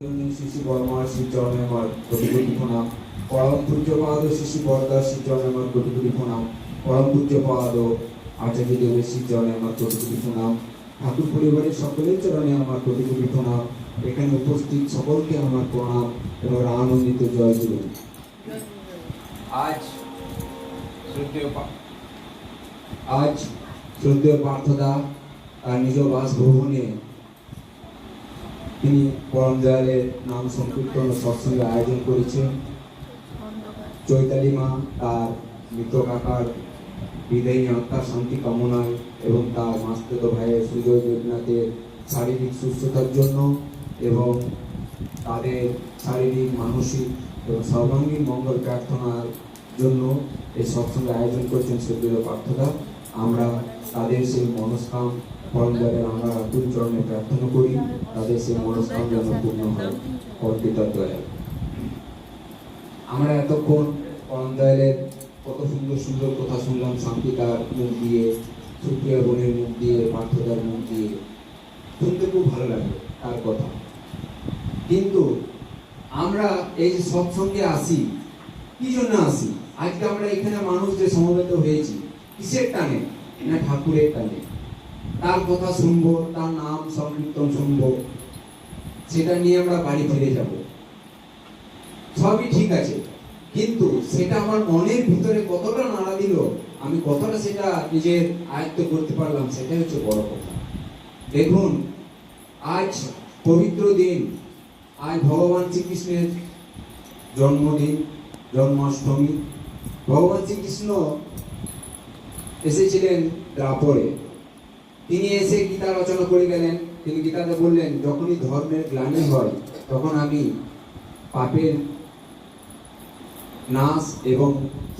শিশু বর্মার শ্রী চরণে আমার কোটি কোটি প্রণাম পরম পূজ্যপাদ শিশু বরদাস শ্রী চরণে আমার কোটি কোটি প্রণাম পরম পূজ্যপাদ আচার্য দেবের শ্রী চরণে আমার কোটি কোটি প্রণাম ঠাকুর পরিবারের সকলের চরণে আমার কোটি কোটি প্রণাম এখানে উপস্থিত সকলকে আমার প্রণাম এবং আনন্দিত জয় দিলেন আজ শ্রদ্ধেয় আজ শ্রদ্ধেয় পার্থদা নিজ বাসভবনে তিনি পরম দয়ালের নাম সংকীর্তন সৎসঙ্গে আয়োজন করেছেন। চৈতালি মা তার মৃত কাকার বিদায়ী আত্মার শান্তি কামনায় এবং তার মাস্তুত ভাইয়ের সুজয় দেবনাথের শারীরিক সুস্থতার জন্য এবং তাদের শারীরিক, মানসিক এবং সর্বাঙ্গীন মঙ্গল প্রার্থনার জন্য এই সৎসঙ্গে আয়োজন করছেন সূর্য পার্থদা। আমরা তাদের সেই মনস্কাম দয়ালের আমরা আতুল চরণে প্রার্থনা করি, তাদের সেই মনস্কাম যেন পূর্ণ হয়। অর্পিতার দয়াল আমরা এতক্ষণ পরম দয়ালের কত সুন্দর সুন্দর কথা শুনলাম শান্তিকার মুখ দিয়ে, সুপ্রিয়া বোনের মুখ দিয়ে, পার্থদার মুখ দিয়ে। শুনতে খুব ভালো লাগে তার কথা। কিন্তু আমরা এই যে সৎসঙ্গে আসি, কি জন্য আসি? আজকে আমরা এখানে মানুষ যে সমবেত হয়েছি, কিসের টানে? না ঠাকুরের টানে? তার কথা শুনব, তার নাম সংকীর্তন শুনব। সেটা নিয়ে আমরা বাড়ি ফিরে যাব। সবই ঠিক আছে। কিন্তু সেটা আমার মনের ভিতরে কতটা নাড়া দিল, আমি কতটা সেটা নিজের আয়ত্ত করতে পারলাম, সেটাই হচ্ছে বড় কথা। দেখুন, আজ পবিত্র দিন। আজ ভগবান শ্রীকৃষ্ণের জন্মদিন, জন্মাষ্টমী। ভগবান শ্রীকৃষ্ণ এসেছিলেন দ্রাপরে। তিনি এসে গীতা রচনা করে গেলেন। তিনি গীতাতে বললেন, যখনই ধর্মের গ্লানি হয়, তখন আমি পাপের নাশ এবং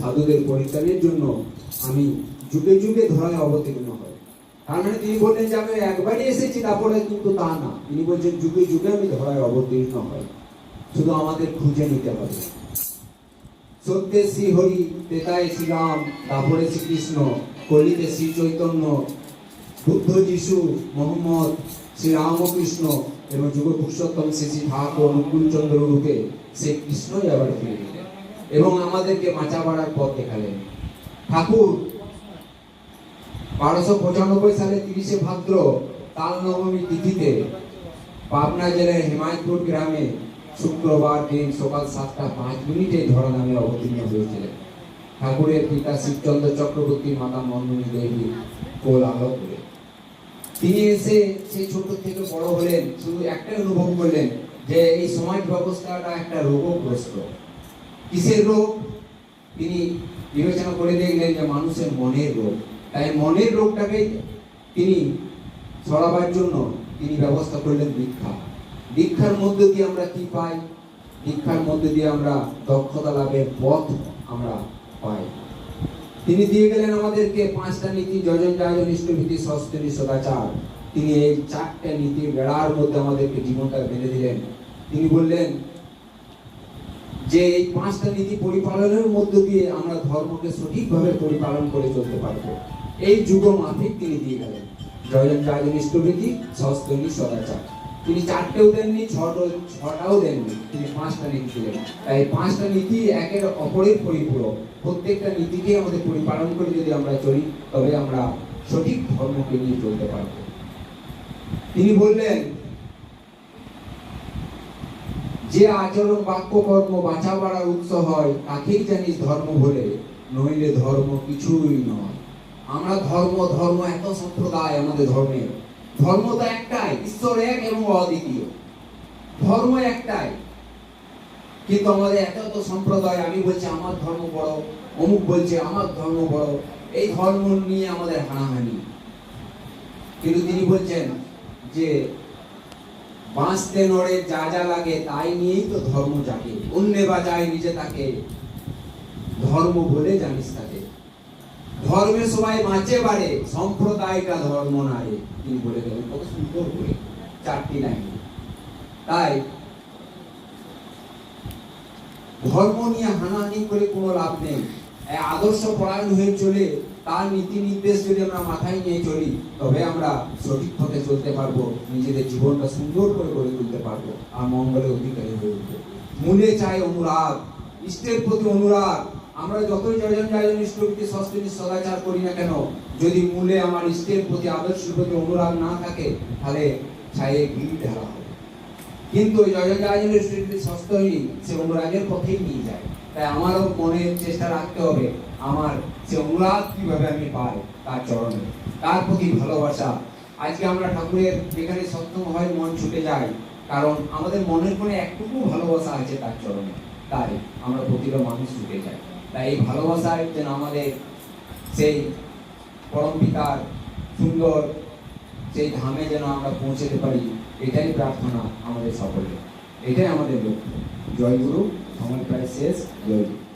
সাধুদের পরিত্রাণের জন্য আমি যুগে যুগে ধরায় অবতীর্ণ হয় তার মানে তিনি বললেন যে, আমি একবারই এসেছি, তারপরে কিন্তু তা না। তিনি বলছেন, যুগে যুগে আমি ধরায় অবতীর্ণ হয় শুধু আমাদের খুঁজে নিতে হবে। সত্যে শ্রী হরি তেতায় শ্রীরাম, তারপরে শ্রীকৃষ্ণ, কলিতে শ্রী চৈতন্য বুদ্ধ যিশু, মোহাম্মদ শ্রী রামকৃষ্ণ এবং যুগ পুরুষোত্তম শ্রী শ্রী ঠাকুর অনুকূলচন্দ্র রূপে সেই কৃষ্ণই আবার ফিরে এলেন এবং আমাদেরকে বাঁচা বাড়ার পথ দেখালেন। ঠাকুর, বারোশো পঁচানব্বই সালে তিরিশে ভাদ্র তাল নবমী তিথিতে পাবনা জেলার হিমায়তপুর গ্রামে শুক্রবার দিন সকাল সাতটা পাঁচ মিনিটে ধরা নামে অবতীর্ণ হয়েছিলেন। ঠাকুরের পিতা শিবচন্দ্র চক্রবর্তী মাতা মন্দনী দেবী কোল আলো করে তিনি এসে সেই ছোট থেকে বড় হলেন। শুধু একটাই অনুভব করলেন যে এই সমাজ ব্যবস্থাটা একটা রোগগ্রস্ত। কিসের রোগ? তিনি বিবেচনা করে দেখলেন যে মানুষের মনের রোগ। তাই মনের রোগটাকে তিনি সরাবার জন্য তিনি ব্যবস্থা করলেন দীক্ষা। দীক্ষার মধ্যে দিয়ে আমরা কি পাই? দীক্ষার মধ্যে দিয়ে আমরা দক্ষতা লাভের পথ আমরা পাই। তিনি দিয়ে গেলেন আমাদেরকে পাঁচটা নীতি, যজন যাজন ইষ্টভীতি সস্তনী সদাচার। তিনি এই চারটা নীতি বেড়ার মধ্যে আমাদেরকে জীবনটা বেঁধে দিলেন। তিনি বললেন যে এই পাঁচটা নীতি পরিপালনের মধ্য দিয়ে আমরা ধর্মকে সঠিকভাবে পরিপালন করে চলতে পারব। এই যুগ মাফিক তিনি দিয়ে গেলেন। জয়জন জয়জন ইষ্টভীতি সস্তনী সদাচার। তিনি চারটেও দেননি, ছটো, ছটাও দেননি, তিনি পাঁচটা নীতি দিলেন। তাই পাঁচটা নীতি একের অপরের পরিপূরক। প্রত্যেকটা নীতিকে আমাদের পরিপালন করে যদি আমরা চলি, তবে আমরা সঠিক ধর্মকে নিয়ে চলতে পারব। তিনি বললেন, যে আচরণ, বাক্য, কর্ম বাঁচা বাড়ার উৎস হয়, তাকেই জানিস ধর্ম বলে। নইলে ধর্ম কিছুই নয়। আমরা ধর্ম ধর্ম এত সম্প্রদায় আমাদের ধর্মের। ধর্ম তো একটাই, ঈশ্বর এক এবং অদ্বিতীয়। ধর্ম একটাই। কিন্তু আমাদের এত এত সম্প্রদায়, আমি বলছি আমার ধর্ম বড়, অমুক বলছে আমার ধর্ম বড়, এই ধর্ম নিয়ে আমাদের হানাহানি। কিন্তু তিনি বলছেন যে, বাঁচতে নড়ে যা যা লাগে তাই নিয়েই তো ধর্ম জাগে অন্যে বাজায় নিজে তাকে। ধর্ম বলে জানিস তাকে। ধর্মে সবাই বাঁচে বাড়ে সম্প্রদায়টা ধর্ম নারে তিনি বলে গেলেন, কত সুন্দর করে চারটি লাইন। তাই ধর্ম নিয়ে হানাহানি করে কোনো লাভ নেই। আদর্শ পরায়ণ হয়ে চলে, তার নীতি নির্দেশ যদি আমরা মাথায় নিয়ে চলি, তবে আমরা সঠিক পথে চলতে পারব, নিজেদের জীবনটা সুন্দর করে গড়ে তুলতে পারব, আর মঙ্গলের অধিকারী হয়ে উঠবো। মূলে চাই অনুরাগ, ইষ্টের প্রতি অনুরাগ আমরা যতই জয়জন জয়জন ইষ্টকে সস্তিনী সদাচার করি না কেন, যদি মূলে আমার ইষ্টের প্রতি আদর্শের প্রতি অনুরাগ না থাকে, তাহলে ছায়ে গিরি ঢালা হবে। কিন্তু ওই জয়জনের স্মৃতি সস্তহী সে অনুরাগের পথেই নিয়ে যায়। তাই আমারও মনে চেষ্টা রাখতে হবে, আমার সে অনুরাগ কীভাবে আমি পাই, তার চরণে। তার প্রতি ভালোবাসা। আজকে আমরা ঠাকুরের যেখানে সপ্তম হয়, মন ছুটে যায় কারণ আমাদের মনের কোণে একটুকু ভালোবাসা আছে তার চরণে। তাই আমরা প্রতিটা মানুষ ছুটে যাই। তাই এই ভালোবাসায় যেন আমাদের সেই পরম পিতার সুন্দর সেই ধামে যেন আমরা পৌঁছেতে পারি, এটাই প্রার্থনা আমাদের সকলের। এটাই আমাদের লক্ষ্য। জয়গুরু আমার প্রায় শেষ। জয় গুরু।